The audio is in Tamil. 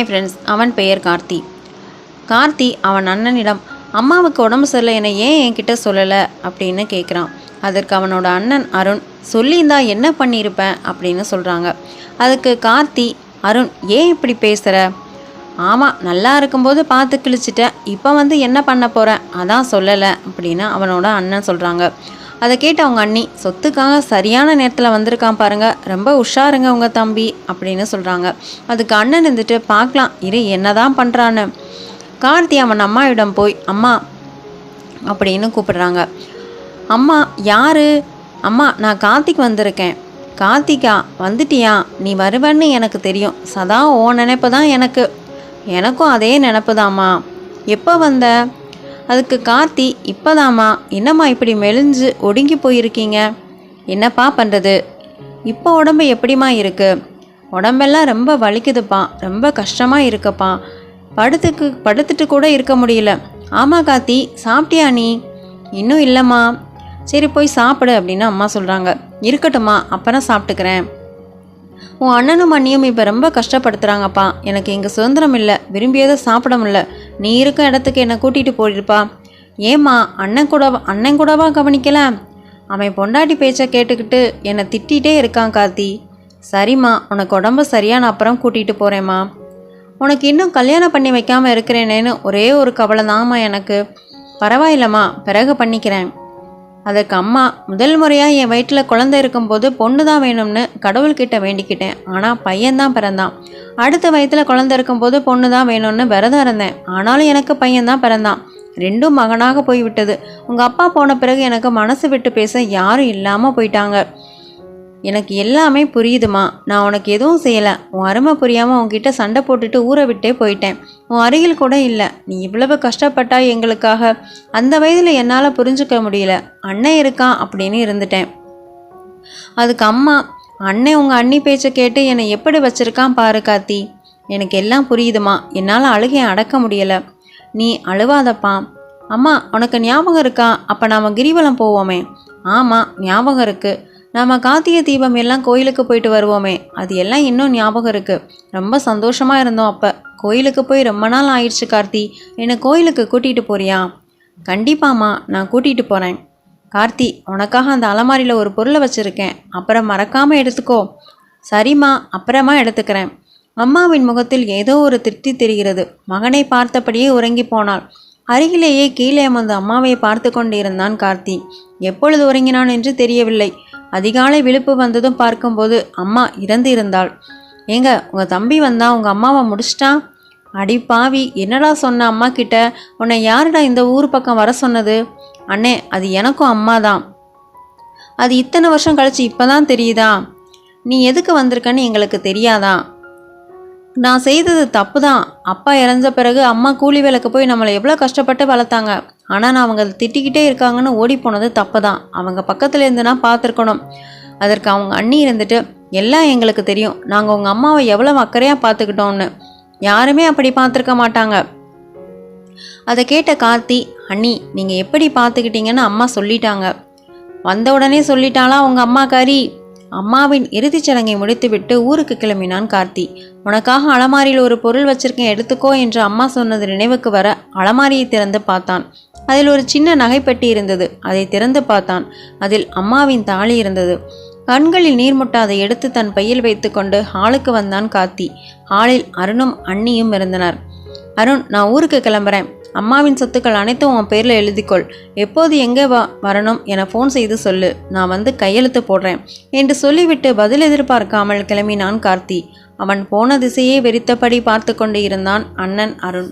ஹாய் ஃப்ரெண்ட்ஸ் அவன் பெயர் கார்த்தி. கார்த்தி அவன் அண்ணனிடம் அம்மாவுக்கு உடம்பு சரியில்லை என ஏன் என்கிட்ட சொல்லலை? அப்படின்னு கேட்குறான் அதற்கு அவனோட அண்ணன் அருண் சொல்லியிருந்தா என்ன பண்ணியிருப்பேன் அப்படின்னு சொல்கிறாங்க அதுக்கு கார்த்தி அருண் ஏன் இப்படி பேசுகிற ஆமாம் நல்லா இருக்கும்போது பார்த்து கிழிச்சிட்டேன் இப்போ வந்து என்ன பண்ண போகிறேன் அதான் சொல்லலை அப்படின்னு அவனோட அண்ணன் சொல்கிறாங்க அதை கேட்டு அவங்க அண்ணி சொத்துக்காக சரியான நேரத்தில் வந்திருக்கான் பாருங்க ரொம்ப உஷாருங்க உங்கள் தம்பி அப்படின்னு சொல்கிறாங்க அதுக்கு அண்ணன் இருந்துட்டு பார்க்கலாம் இரு என்னதான் பண்ணுறான்னு கார்த்தி அவன் அம்மாவிடம் போய் அம்மா அப்படின்னு கூப்பிடுறாங்க. அம்மா யாரு? அம்மா நான் கார்த்திக் வந்திருக்கேன். கார்த்திகா வந்துட்டியா? நீ வருவன்னு எனக்கு தெரியும். சதா ஓ நினைப்பு தான் எனக்கு. எனக்கும் அதே நினப்பு தாம்மா எப்போ வந்த? அதுக்கு கார்த்தி இப்போதாம்மா என்னம்மா இப்படி மெலிஞ்சு ஒடுங்கி போயிருக்கீங்க? என்னப்பா பண்ணுறது இப்போ உடம்பு எப்படிம்மா இருக்கு? உடம்பெல்லாம் ரொம்ப வலிக்குதுப்பா ரொம்ப கஷ்டமாக இருக்குப்பா. படுத்துக்கு படுத்துட்டு கூட இருக்க முடியல. ஆமாம் கார்த்தி சாப்பிட்டியா நீ? இன்னும் இல்லைம்மா. சரி போய் சாப்பிடு அப்படின்னு அம்மா சொல்கிறாங்க இருக்கட்டும்மா அப்புறம் சாப்பிட்டுக்கிறேன். உன் அண்ணனும் அண்ணியும் இப்போ ரொம்ப கஷ்டப்படுத்துகிறாங்கப்பா எனக்கு இங்கே சுதந்திரம் இல்லை. விரும்பியதை சாப்பிட முடியல. நீ இருக்க இடத்துக்கு என்னை கூட்டிகிட்டு போயிருப்பா. ஏம்மா அண்ணன் கூட அண்ணன் கூடவா கவனிக்கல? அவன் பொண்டாட்டி பேச்சை கேட்டுக்கிட்டு என்னை திட்டிகிட்டே இருக்கான் கார்த்தி. சரிம்மா உனக்கு உடம்பு சரியான அப்புறம் கூட்டிகிட்டு போகிறேம்மா உனக்கு இன்னும் கல்யாணம் பண்ணி வைக்காமல் இருக்கிறேனேன்னு ஒரே ஒரு கவலை தாம்மா எனக்கு. பரவாயில்லம்மா பிறகு பண்ணிக்கிறேன். அதற்கு அம்மா முதல் முறையாக என் வயிற்றில் குழந்தை இருக்கும்போது பொண்ணு தான் வேணும்னு கடவுள்கிட்ட வேண்டிக்கிட்டேன். ஆனால் பையன்தான் பிறந்தான். அடுத்த வயிற்றில் குழந்தை இருக்கும்போது பொண்ணு தான் வேணும்னு விரதம் இருந்தேன். ஆனாலும் எனக்கு பையன்தான் பிறந்தான். ரெண்டும் மகனாக போய்விட்டது. உங்கள் அப்பா போன பிறகு எனக்கு மனசு விட்டு பேச யாரும் இல்லாமல் போயிட்டாங்க. எனக்கு எல்லாமே புரியுதுமா. நான் உனக்கு எதுவும் செய்யலை. உன் அருமை புரியாமல் உன்கிட்ட சண்டை போட்டுட்டு ஊரை விட்டே போயிட்டேன். உன் அருகில் கூட இல்லை. நீ இவ்வளவு கஷ்டப்பட்டா எங்களுக்காக. அந்த வயதில் என்னால் புரிஞ்சுக்க முடியல. அண்ணன் இருக்கான் அப்படின்னு இருந்துட்டேன். அதுக்கு அம்மா அண்ணன் உங்கள் அண்ணி பேச்சை கேட்டு என்னை எப்படி வச்சிருக்கான் பாரு காத்தி எனக்கு எல்லாம் புரியுதுமா. என்னால் அழுகையை அடக்க முடியலை. நீ அழுவாதப்பா. அம்மா உனக்கு ஞாபகம் இருக்கா? அப்போ நாம் கிரிவலம் போவோமே. ஆமாம் ஞாபகம் இருக்குது நாம் கார்த்திகை தீபம் எல்லாம் கோயிலுக்கு போயிட்டு வருவோமே. அது எல்லாம் இன்னும் ஞாபகம் இருக்குது ரொம்ப சந்தோஷமாக இருந்தோம் அப்போ. கோயிலுக்கு போய் ரொம்ப நாள் ஆயிடுச்சு கார்த்தி. என்னை கோயிலுக்கு கூட்டிகிட்டு போறியா? கண்டிப்பாம்மா நான் கூட்டிகிட்டு போகிறேன் கார்த்தி உனக்காக அந்த அலமாரியில் ஒரு பொருளை வச்சுருக்கேன். அப்புறம் மறக்காமல் எடுத்துக்கோ. சரிம்மா அப்புறமா எடுத்துக்கிறேன். அம்மாவின் முகத்தில் ஏதோ ஒரு திருப்தி தெரிகிறது. மகனை பார்த்தபடியே உறங்கி போனாள். அருகிலேயே கீழே அமர்ந்து அம்மாவை பார்த்து கொண்டிருந்தான் கார்த்தி. எப்பொழுது உறங்கினான் என்று தெரியவில்லை. அதிகாலை விழுப்பு வந்ததும் பார்க்கும்போது அம்மா இறந்து இருந்தாள் ஏங்க உங்கள் தம்பி வந்தா உங்கள் அம்மாவை முடிச்சிட்டான்? அடி பாவி என்னடா சொன்ன அம்மா கிட்ட? உன்னை யாருடா இந்த ஊர் பக்கம் வர சொன்னது? அண்ணே அது எனக்கும் அம்மா தான். அது இத்தனை வருஷம் கழிச்சு இப்போதான் தெரியுதா? நீ எதுக்கு வந்திருக்கன்னு எங்களுக்கு தெரியாதான் நான் செய்தது தப்பு தான் அப்பா இறந்த பிறகு அம்மா கூலி வேலைக்கு போய் நம்மளை எவ்வளோ கஷ்டப்பட்டு வளர்த்தாங்க. ஆனால் நான் அவங்க திட்டிக்கிட்டே இருக்காங்கன்னு ஓடி போனது தப்பு தான் அவங்க பக்கத்தில் இருந்துனா பார்த்துருக்கணும். அதற்கு அவங்க அண்ணி இருந்துட்டு எல்லாம் எங்களுக்கு தெரியும். நாங்கள் உங்கள் அம்மாவை எவ்வளோ அக்கறையாக பார்த்துக்கிட்டோம்னு. யாருமே அப்படி பார்த்துருக்க மாட்டாங்க. அதை கேட்ட கார்த்தி அண்ணி நீங்கள் எப்படி பார்த்துக்கிட்டீங்கன்னு அம்மா சொல்லிட்டாங்க. வந்த உடனே சொல்லிட்டாலாம் உங்கள் கறி? அம்மாவின் இறுதிச் சடங்கை முடித்துவிட்டு ஊருக்கு கிளம்பினான் கார்த்தி. உனக்காக அலமாரியில் ஒரு பொருள் வச்சிருக்கேன் எடுத்துக்கோ என்று அம்மா சொன்னது நினைவுக்கு வர அலமாரியை திறந்து பார்த்தான். அதில் ஒரு சின்ன நகைப்பெட்டி இருந்தது. அதை திறந்து பார்த்தான். அதில் அம்மாவின் தாலி இருந்தது. கண்களில் நீர்முட்ட அதை எடுத்து தன் பையில் வைத்துக்கொண்டு ஹாலுக்கு வந்தான் கார்த்தி. ஹாலில் அருணும் அண்ணியும் இருந்தனர். அருண் நான் ஊருக்கு கிளம்புறேன். அம்மாவின் சொத்துக்கள் அனைத்தும் உன் பேரில் எழுதிக்கொள். எப்போது எங்கே வ வரணும் என ஃபோன் செய்து சொல்லு. நான் வந்து கையெழுத்து போடுறேன். என்று சொல்லிவிட்டு பதில் எதிர்பார்க்காமல் கிளம்பினான் கார்த்தி. அவன் போன திசையே வெறித்தபடி பார்த்து கொண்டு இருந்தான் அண்ணன் அருண்.